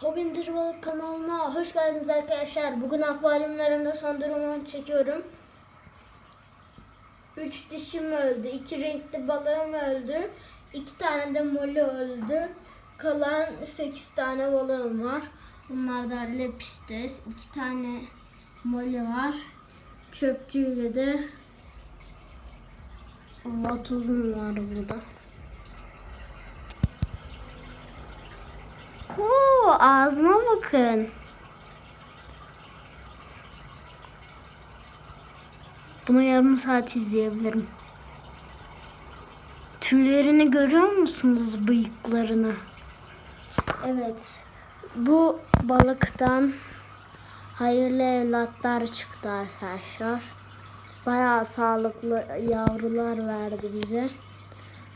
Hobindir Balık kanalına hoş geldiniz arkadaşlar. Bugün akvaryumlarımda son durumunu çekiyorum. 3 dişim öldü, 2 renkli balığım öldü, 2 tane de moli öldü. Kalan 8 tane balığım var. Bunlar da lepistes, 2 tane moli var. Çöpçüyle de vatuzum var burada. Ağzına bakın. Bunu yarım saat izleyebilirim. Tüylerini görüyor musunuz bıyıklarını? Evet. Bu balıktan hayırlı evlatlar çıktı arkadaşlar. Bayağı sağlıklı yavrular verdi bize.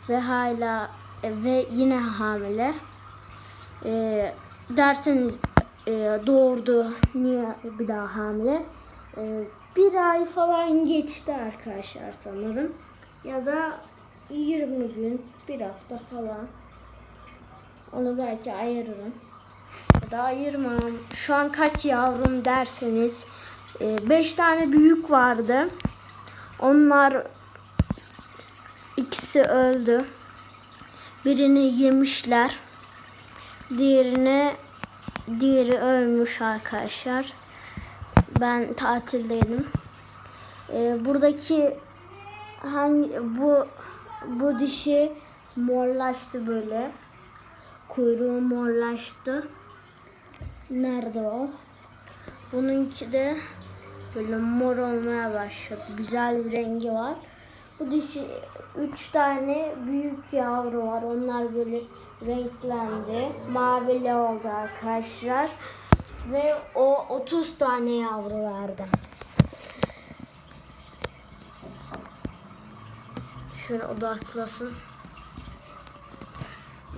Ve hala ve yine hamile. Ee, derseniz e, doğurdu niye bir daha hamile? Ee, bir ay falan geçti arkadaşlar sanırım. Ya da 20 gün, bir hafta falan. Onu belki ayırırım. Ya da ayırmam. Şu an kaç yavrum derseniz 5 tane büyük vardı. Onlar ikisi öldü. Birini yemişler. Diğerine diğeri ölmüş arkadaşlar. Ben tatildeydim. Ee, buradaki hangi bu bu dişi morlaştı böyle. Kuyruğu morlaştı. Nerede o? Bununki de böyle mor olmaya başladı. Güzel bir rengi var. Bu dişi üç tane büyük yavru var. Onlar böyle renklendi. Mavili oldu arkadaşlar. Ve o 30 tane yavru verdi. Şöyle odaklasın.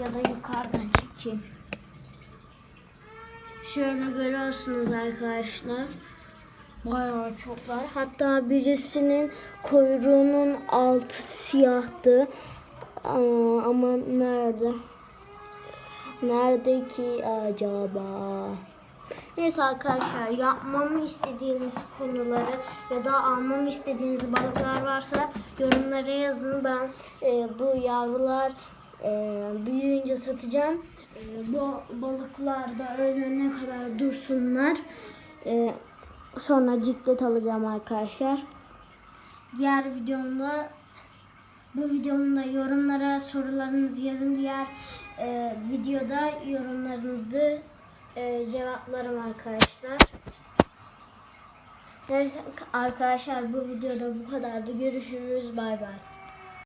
Ya da yukarıdan çekeyim. Şöyle görüyorsunuz arkadaşlar. Bayağı çoklar. Hatta birisinin kuyruğunun altı siyahtı. Aa, ama nerede? Nerede ki acaba? Neyse arkadaşlar yapmamı istediğimiz konuları ya da almamı istediğiniz balıklar varsa yorumlara yazın. Ben e, bu yavrular e, büyüyünce satacağım. E, bu balıklar da ölene kadar dursunlar. E, sonra ciklet alacağım arkadaşlar. Diğer videomda bu videomda yorumlara sorularınızı yazın. Diğer e, videoda yorumlarınızı e, cevaplarım arkadaşlar. Neyse arkadaşlar bu videoda bu kadardı. Görüşürüz. Bay bay.